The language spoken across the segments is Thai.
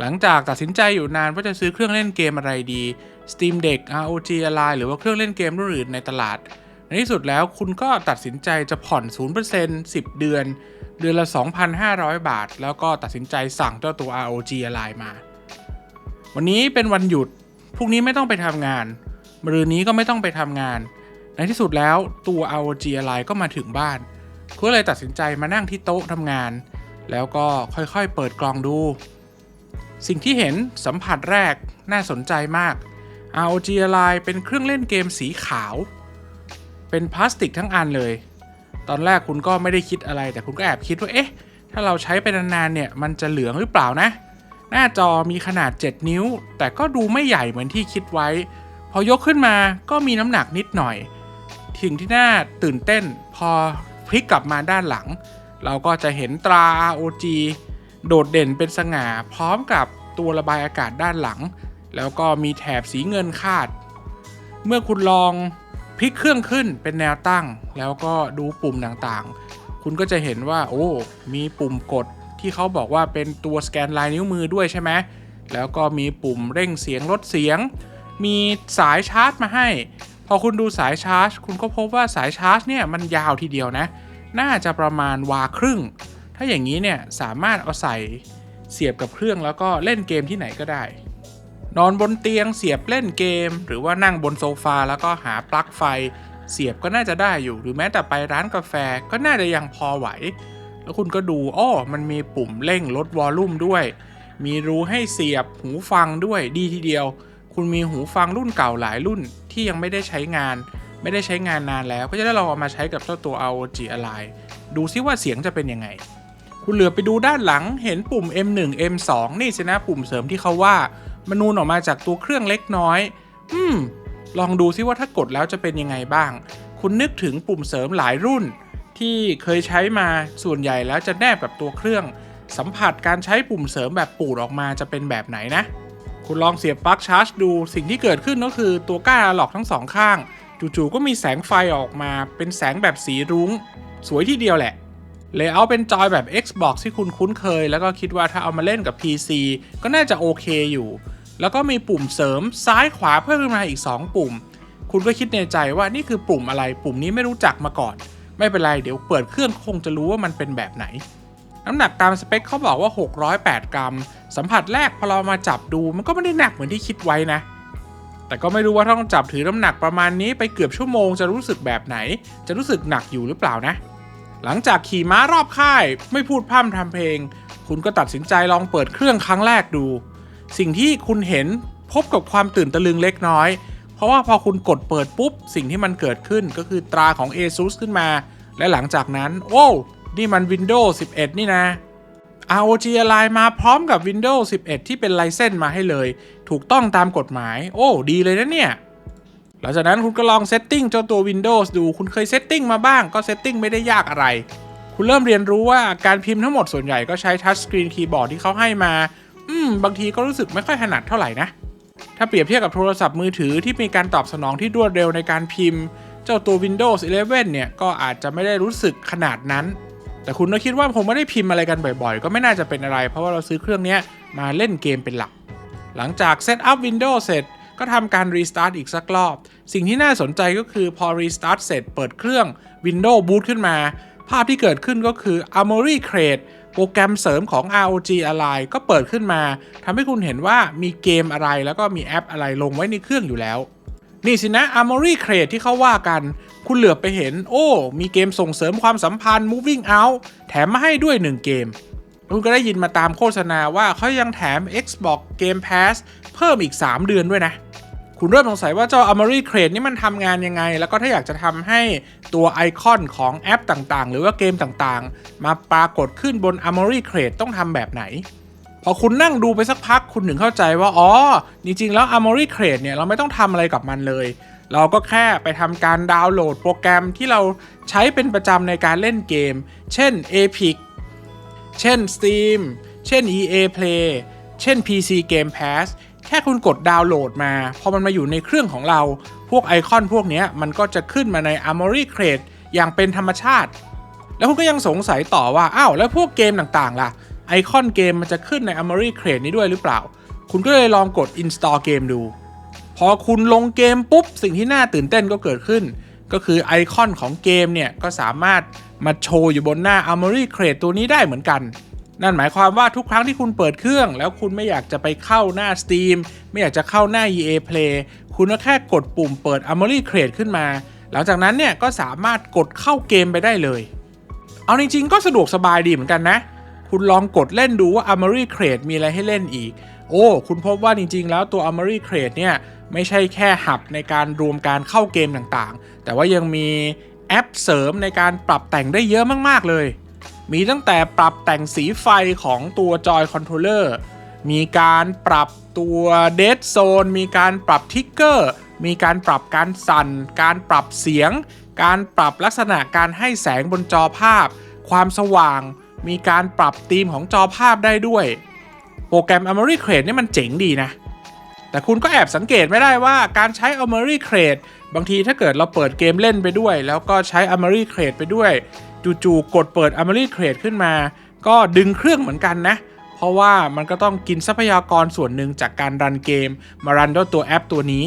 หลังจากตัดสินใจอยู่นานว่าจะซื้อเครื่องเล่นเกมอะไรดี Steam Deck ROG Ally หรือว่าเครื่องเล่นเกมรุ่นอื่นในตลาด ในที่สุดแล้วคุณก็ตัดสินใจจะผ่อน 0% 10 เดือน เดือนละ 2,500 บาท แล้วก็ตัดสินใจสั่งเจ้าตัว ROG Ally มา วันนี้เป็นวันหยุด พรุ่งนี้ไม่ต้องไปทำงาน มรืนนี้ก็ไม่ต้องไปทำงาน ในที่สุดแล้วตัว ROG Ally ก็มาถึงบ้านก็เลยตัดสินใจมานั่งที่โต๊ะทำงาน แล้วก็ค่อยๆ เปิดกล่องดู สิ่งที่เห็นสัมผัสแรกน่าสนใจมาก ROG Ally เป็นเครื่องเล่นเกมสีขาว เป็นพลาสติกทั้งอันเลย ตอนแรกคุณก็ไม่ได้คิดอะไร แต่คุณก็แอบคิดว่าเอ๊ะ ถ้าเราใช้ไปนานๆเนี่ย มันจะเหลืองหรือเปล่านะ หน้าจอมีขนาด 7 นิ้ว แต่ก็ดูไม่ใหญ่เหมือนที่คิดไว้ พอยกขึ้นมาก็มีน้ำหนักนิดหน่อยสิ่งที่น่าตื่นเต้นพอพลิกกลับมาด้านหลัง เราก็จะเห็นตรา ROG โดดเด่นเป็นสง่าพร้อมกับ ตัวระบายอากาศด้านหลัง แล้วก็มีแถบสีเงินคาด เมื่อคุณลองพลิกเครื่องขึ้นเป็นแนวตั้ง แล้วก็ดูปุ่มต่างๆ คุณก็จะเห็นว่า โอ้ มีปุ่มกดที่เขาบอกว่าเป็นตัวสแกนลายนิ้วมือด้วยใช่ไหมแล้วก็มีปุ่มเร่งเสียงลดเสียง มีสายชาร์จมาให้ พอคุณดูสายชาร์จ คุณก็พบว่าสายชาร์จเนี่ยมันยาวทีเดียวนะ น่าจะประมาณวาครึ่ง ถ้าอย่างนี้เนี่ยสามารถเอาใส่ เสียบกับเครื่องแล้วก็เล่นเกมที่ไหนก็ได้ นอนบนเตียงเสียบเล่นเกม หรือว่านั่งบนโซฟาแล้วก็หาปลั๊กไฟ เสียบก็น่าจะได้อยู่ หรือแม้แต่ไปร้านกาแฟก็น่าจะยังพอไหว แล้วคุณก็ดูอ้อมันมีปุ่มเร่งลดวอลลุ่มด้วย มีรูให้เสียบหูฟังด้วยดีทีเดียว คุณมีหูฟังรุ่นเก่าหลายรุ่นที่ยังไม่ได้ใช้งาน ไม่ได้ใช้งานนานแล้ว ก็จะได้ลองเอามาใช้กับเจ้าตัว ROG Ally ดูซิว่าเสียงจะเป็นยังไง คุณเหลือไปดูด้านหลังเห็นปุ่ม M1 M2 นี่สินะปุ่มเสริมที่เขาว่ามันนูนออกมาจากตัวเครื่องเล็กน้อย อืม ลองดูซิว่าถ้ากดแล้วจะเป็นยังไงบ้าง คุณนึกถึงปุ่มเสริมหลายรุ่น ที่เคยใช้มาส่วนใหญ่แล้วจะแนบกับตัวเครื่อง สัมผัสการใช้ปุ่มเสริมแบบปูดออกมาจะเป็นแบบไหนนะ คุณลองเสียบปลั๊กชาร์จดู สิ่งที่เกิดขึ้นก็คือตัวก้านอะล็อกทั้งสองข้าง จู่ๆก็มีแสงไฟออกมา เป็นแสงแบบสีรุง้ง สวยที่เดียวแหละ เลเยอร์เป็นจอยแบบ Xbox ที่คุณคุ้นเคย แล้วก็คิดว่าถ้าเอามาเล่นกับ PC ก็น่าจะโอเคอยู่ แล้วก็มีปุ่มเสริมซ้ายขวาเพิ่มขึ้นมาอีก 2 ปุ่ม คุณก็คิดในใจว่านี่คือปุ่มอะไร ปุ่มนี้ไม่รู้จักมาก่อน ไม่เป็นไรเดี๋ยวเปิดเครื่องคงจะรู้ว่ามันเป็นแบบไหน น้ำหนักตามสเปคเขาบอกว่า 608 กรัม สัมผัสแรกพอเรามาจับดูมันก็ไม่ได้หนักเหมือนที่คิดไว้นะแต่ก็ไม่รู้ว่าต้องจับถือน้ำหนักประมาณนี้ไปเกือบชั่วโมงจะรู้สึกแบบไหน จะรู้สึกหนักอยู่หรือเปล่านะ หลังจากขี่ม้ารอบค่าย ไม่พูดพร่ำทำเพลง คุณก็ตัดสินใจลองเปิดเครื่องครั้งแรกดู สิ่งที่คุณเห็นพบกับความตื่นตะลึงเล็กน้อย เพราะว่าพอคุณกดเปิดปุ๊บ สิ่งที่มันเกิดขึ้นก็คือตราของ ASUS ขึ้นมา และหลังจากนั้น โอ้ นี่มัน Windows 11 นี่นะ ROG Ally มาพร้อมกับ Windows 11 ที่เป็นไลเซนส์มาให้เลย ถูกต้องตามกฎหมาย โอ้ ดีเลยนะเนี่ย หลังจากนั้นคุณก็ลองเซตติ้งเจ้าตัว Windows ดูคุณเคยเซตติ้งมาบ้างก็เซตติ้งไม่ได้ยากอะไร คุณเริ่มเรียนรู้ว่าการพิมพ์ทั้งหมดส่วนใหญ่ก็ใช้ทัชสกรีนคีย์บอร์ดที่เขาให้มา อืม บางทีก็รู้สึกไม่ค่อยถนัดเท่าไหร่นะ ถ้าเปรียบเทียบกับโทรศัพท์มือถือที่มีการตอบสนองที่รวดเร็วในการพิมพ์ เจ้าตัว Windows 11 เนี่ยก็อาจจะไม่ได้รู้สึกขนาดนั้น แต่คุณก็คิดว่าผมไม่ได้พิมพ์อะไรกันบ่อยๆ ก็ไม่น่าจะเป็นอะไร เพราะว่าเราซื้อเครื่องนี้มาเล่นเกมเป็นหลัก หลังจากเซตอัพ Windows เสร็จ ก็ทำการรีสตาร์ทอีกสักรอบ สิ่งที่น่าสนใจก็คือพอรีสตาร์ทเสร็จเปิดเครื่อง Windows Boot ขึ้นมา ภาพที่เกิดขึ้นก็คือ Armory Crate โปรแกรมเสริมของ ROG Ally ก็เปิดขึ้นมาทำให้คุณเห็นว่ามีเกมอะไรแล้วก็มีแอปอะไรลงไว้ในเครื่องอยู่แล้ว นี่สินะ Armory Crate ที่เขาว่ากัน คุณเหลือบไปเห็น โอ้ มีเกมส่งเสริมความสัมพันธ์ Moving Out แถมมาให้ด้วย 1 เกม คุณก็ได้ยินมาตามโฆษณาว่าเขายังแถม Xbox Game Pass เพิ่มอีก 3 เดือนด้วยนะ คุณเริ่มสงสัยว่าเจ้า Armory Crate นี่มันทำงานยังไง แล้วก็ถ้าอยากจะทำให้ตัวไอคอนของแอปต่างๆ หรือว่าเกมต่างๆ มาปรากฏขึ้นบน Armory Crate ต้องทำแบบไหน พอคุณนั่งดูไปสักพักคุณถึงเข้าใจว่าอ๋อจริงๆแล้ว Armory Crate เนี่ยเราไม่ต้องทำอะไรกับมันเลย เราก็แค่ไปทำการดาวน์โหลดโปรแกรมที่เราใช้เป็นประจำในการเล่นเกม เช่น Epic เช่น Steam เช่น EA Play เช่น PC Game Pass แค่คุณกดดาวน์โหลดมา พอมันมาอยู่ในเครื่องของเรา พวกไอคอนพวกนี้มันก็จะขึ้นมาใน Armory Crate อย่างเป็นธรรมชาติ แล้วคุณก็ยังสงสัยต่อว่า อ้าว แล้วพวกเกมต่างๆ ล่ะ ไอคอนเกมมันจะขึ้นใน Armory Crate นี้ด้วยหรือเปล่า คุณก็เลยลองกด install เกมดู พอคุณลงเกมปุ๊บ สิ่งที่น่าตื่นเต้นก็เกิดขึ้น ก็คือไอคอนของเกมเนี่ยก็สามารถมาโชว์อยู่บนหน้า Armory Crate ตัวนี้ได้เหมือนกัน นั่นหมายความว่าทุกครั้งที่คุณเปิดเครื่อง แล้วคุณไม่อยากจะไปเข้าหน้า Steam ไม่อยากจะเข้าหน้า EA Play คุณก็แค่กดปุ่มเปิด Armory Crate ขึ้นมา หลังจากนั้นเนี่ยก็สามารถกดเข้าเกมไปได้เลย เอาจริงๆก็สะดวกสบายดีเหมือนกันนะ คุณลองกดเล่นดูว่า Armory Crate มีอะไรให้เล่นอีก โอ้ คุณพบว่าจริงๆ แล้วตัว Armory Crate เนี่ยไม่ใช่แค่หับในการรวมการเข้าเกมต่างๆ แต่ว่ายังมีแอปเสริมในการปรับแต่งได้เยอะมากๆเลย มีตั้งแต่ปรับแต่งสีไฟของตัวจอยคอนโทรลเลอร์ มีการปรับตัวเด d โซน มีการปรับทิกเกอร์ มีการปรับการสั่น การปรับเสียง การปรับลักษณะการให้แสงบนจอภาพ ความสว่าง มีการปรับธีมของจอภาพได้ด้วย โปรแกรม a m o r y Crate นี่มันเจ๋งดีนะ แต่คุณก็แอบสังเกตไม่ได้ว่าการใช้ a m o r y Crate บางทีถ้าเกิดเราเปิดเกมเล่นไปด้วย แล้วก็ใช้ a m o r y Crate ไปด้วย จู่ๆกดเปิด a m o r y Crate ขึ้นมา ก็ดึงเครื่องเหมือนกันนะ เพราะว่ามันก็ต้องกินทรัพยากรส่วนหนึ่งจากการรันเกม มารันด้วยตัวแอปตัวนี้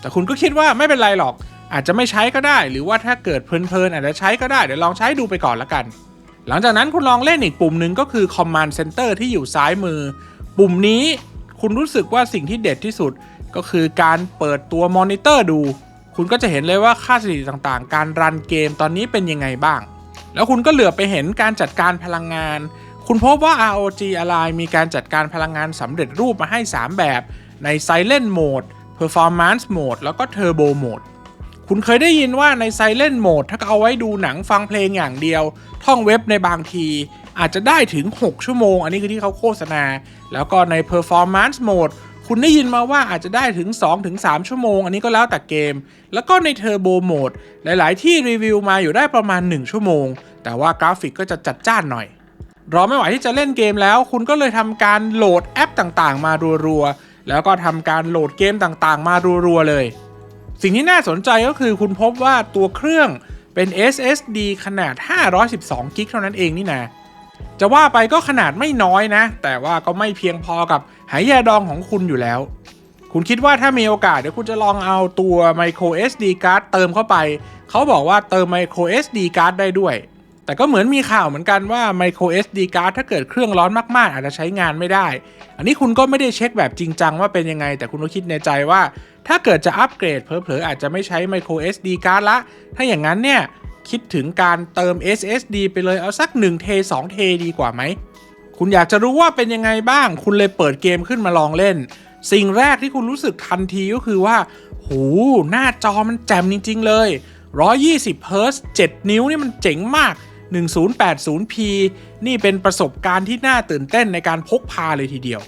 แต่คุณก็คิดว่าไม่เป็นไรหรอก อาจจะไม่ใช้ก็ได้ หรือว่าถ้าเกิดเพลินๆ อาจจะใช้ก็ได้ เดี๋ยวลองใช้ดูไปก่อนละกัน หลังจากนั้นคุณลองเล่นอีกปุ่มหนึ่งก็คือ Command Center ที่อยู่ซ้ายมือ ปุ่มนี้คุณรู้สึกว่าสิ่งที่เด็ดที่สุดก็คือการเปิดตัวมอนิเตอร์ดู คุณก็จะเห็นเลยว่าค่าสถิติต่างๆ การรันเกมตอนนี้เป็นยังไงบ้าง แล้วคุณก็เหลือไปเห็นการจัดการพลังงาน คุณพบว่า ROG Ally มีการจัดการพลังงานสำเร็จรูปมาให้ 3 แบบใน Silent Mode Performance Mode แล้วก็ Turbo Mode คุณเคยได้ยินว่าใน Silent Mode ถ้าเอาไว้ดูหนังฟังเพลงอย่างเดียว ท่องเว็บในบางที อาจจะได้ถึง 6 ชั่วโมง อันนี้คือที่เขาโฆษณา แล้วก็ใน Performance Mode คุณได้ยินมาว่าอาจจะได้ถึง 2-3 ชั่วโมง อันนี้ก็แล้วแต่เกม แล้วก็ใน Turbo Mode หลาย ๆ ที่รีวิวมาอยู่ได้ประมาณ 1 ชั่วโมง แต่ว่ากราฟิกก็จะจัดจ้านหน่อย รอไม่ไหวที่จะเล่นเกมแล้ว คุณก็เลยทำการโหลดแอปต่างๆ มารัว ๆ แล้วก็ทำการโหลดเกมต่างๆ มารัว ๆ เลย สิ่งที่น่าสนใจก็คือคุณพบว่าตัวเครื่องเป็น SSD ขนาด 512 กิกเท่านั้นเองนี่นะ จะว่าไปก็ขนาดไม่น้อยนะ แต่ว่าก็ไม่เพียงพอกับหายาดองของคุณอยู่แล้ว คุณคิดว่าถ้ามีโอกาสเดี๋ยวคุณจะลองเอาตัว micro SD card เติมเข้าไป เขาบอกว่าเติม micro SD card ได้ด้วย แต่ก็เหมือนมีข่าวเหมือนกันว่า micro SD card ถ้าเกิดเครื่องร้อนมากๆ อาจจะใช้งานไม่ได้ อันนี้คุณก็ไม่ได้เช็คแบบจริงจังว่าเป็นยังไง แต่คุณก็คิดในใจว่า ถ้าเกิดจะอัปเกรดเผลอๆอาจจะไม่ใช้ micro SD card ละ ถ้าอย่างนั้นเนี่ย คิดถึงการเติม SSD ไปเลยเอาสัก 1 เท 2 เทดีกว่าไหม คุณอยากจะรู้ว่าเป็นยังไงบ้าง คุณเลยเปิดเกมขึ้นมาลองเล่น สิ่งแรกที่คุณรู้สึกทันทีก็คือว่า หูหน้าจอมันแจ่มจริง ๆ เลย 120 h z 7 นิ้วนี่มันเจ๋งมาก 1080p นี่เป็นประสบการณ์ที่น่าตื่นเต้นในการพกพาเลยทีเดียว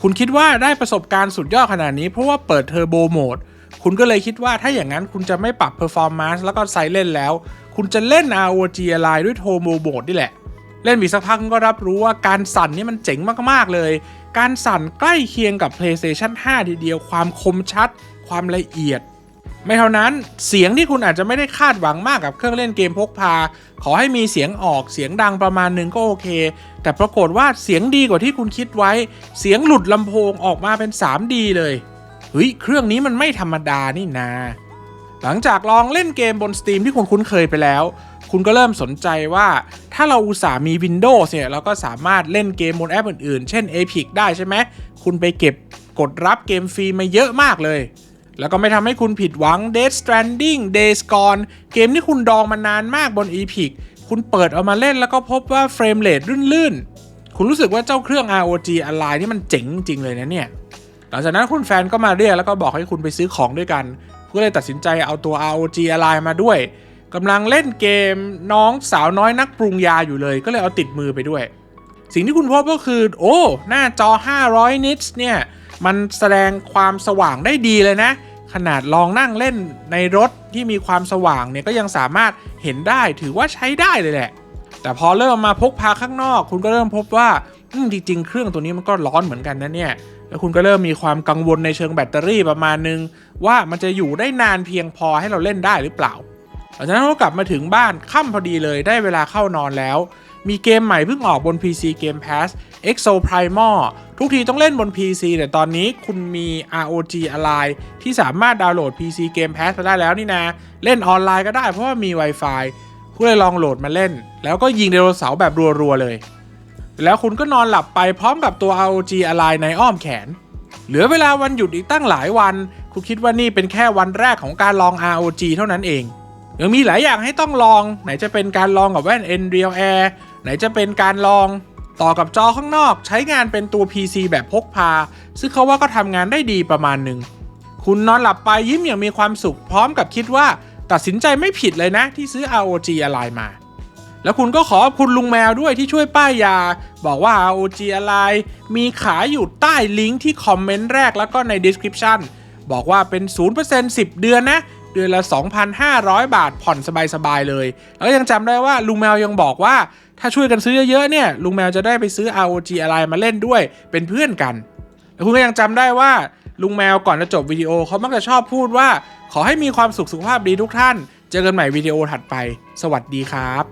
คุณคิดว่าได้ประสบการณ์สุดยอดขนาดนี้เพราะว่าเปิดเทอร์โบโหมด คุณก็เลยคิดว่าถ้าอย่างนั้นคุณจะไม่ปรับ performance แล้วก็ไซเล่นแล้ว คุณจะเล่น ROG Ally ด้วย Turbo Mode นี่แหละ เล่นมีสักพักก็รับรู้ว่าการสั่นนี่มันเจ๋งมากๆเลย การสั่นใกล้เคียงกับ PlayStation 5 ทีเดียวความคมชัด ความละเอียด ไม่เท่านั้นเสียงที่คุณอาจจะไม่ได้คาดหวังมากกับเครื่องเล่นเกมพกพา ขอให้มีเสียงออกเสียงดังประมาณหนึงก็โอเค แต่ปรากฏว่าเสียงดีกว่าที่คุณคิดไว้ เสียงหลุดลำโพงออกมาเป็น 3D เลย เฮ้ยเครื่องนี้มันไม่ธรรมดานี่นา หลังจากลองเล่นเกมบน Steam ที่คุณคุ้นเคยไปแล้ว คุณก็เริ่มสนใจว่าถ้าเราอุตส่าห์มี Windows เนี่ยเราก็สามารถเล่นเกมบนแอปอื่นๆ เช่น Epic ได้ใช่ไหม คุณไปเก็บกดรับเกมฟรีมาเยอะมากเลย แล้วก็ไม่ทำให้คุณผิดหวัง Dead Stranding Days Gone เกมที่คุณดองมานานมากบน Epic คุณเปิดเอามาเล่นแล้วก็พบว่าเฟรมเรทลื่นๆ คุณรู้สึกว่าเจ้าเครื่อง ROG Ally นี่มันเจ๋งจริงเลยนะเนี่ย ลังจากนั้นคุณแฟนก็มาเรียกแล้วก็บอกให้คุณไปซื้อของด้วยกันก็เลยตัดสินใจเอาตัว ROG Ally มาด้วยกำลังเล่นเกมน้องสาวน้อยนักปรุงยาอยู่เลย ก็เลยเอาติดมือไปด้วย สิ่งที่คุณพบก็คือ โอ้ หน้าจอ 500 นิตส์เนี่ย มันแสดงความสว่างได้ดีเลยนะ ขนาดลองนั่งเล่นในรถที่มีความสว่างเนี่ย ก็ยังสามารถเห็นได้ถือว่าใช้ได้เลยแหละ แต่พอเริ่มมาพกพาข้างนอก คุณก็เริ่มพบว่าจริง ๆ เครื่องตัวนี้มันก็ร้อนเหมือนกันนะเนี่ย แล้วคุณก็เริ่มมีความกังวลในเชิงแบตเตอรี่ประมาณนึง ว่ามันจะอยู่ได้นานเพียงพอให้เราเล่นได้หรือเปล่าหลังจากนั้นก็กลับมาถึงบ้านค่ำพอดีเลยได้เวลาเข้านอนแล้ว มีเกมใหม่เพิ่งออกบน PC Game Pass Exo Primal ทุกทีต้องเล่นบน PC แต่ตอนนี้คุณมี ROG Ally ที่สามารถดาวน์โหลด PC Game Pass มาได้แล้วนี่นะ เล่นออนไลน์ก็ได้เพราะว่ามี Wi-Fi คุณเลยลองโหลดมาเล่น แล้วก็ยิงไดโนเสาร์แบบรัวๆเลย แล้วคุณก็นอนหลับไปพร้อมกับตัว ROG Ally ในอ้อมแขน เหลือเวลาวันหยุดอีกตั้งหลายวัน คุณคิดว่านี่เป็นแค่วันแรกของการลอง ROG เท่านั้นเอง ยังมีหลายอย่างให้ต้องลอง ไหนจะเป็นการลองกับแว่น n r e a l Air ไหนจะเป็นการลองต่อกับจอข้างนอกใช้งานเป็นตัว PC แบบพกพา ซึ่งเขาว่าก็ทำงานได้ดีประมาณหนึ่ง คุณนอนหลับไปยิ้มอย่างมีความสุขพร้อมกับคิดว่า ตัดสินใจไม่ผิดเลยนะที่ซื้อ ROG Ally มา แล้วคุณก็ขอบคุณลุงแมวด้วยที่ช่วยป้ายยา บอกว่า ROG Ally มีขายอยู่ใต้ลิงก์ที่คอมเมนต์แรกแล้วก็ใน description บอกว่าเป็น 0% 10 เดือนนะ เดือนละ 2,500 บาทผ่อนสบายๆเลย แล้วยังจำได้ว่าลุงแมวยังบอกว่า ถ้าช่วยกันซื้อเยอะๆเนี่ยลุงแมวจะได้ไปซื้อ ROG Ally มาเล่นด้วยเป็นเพื่อนกัน แล้วคุณก็ยังจำได้ว่าลุงแมวก่อนจะจบวิดีโอเขามักจะชอบพูดว่า ขอให้มีความสุขสุขภาพดีทุกท่าน เจอกันใหม่วิดีโอถัดไป สวัสดีครับ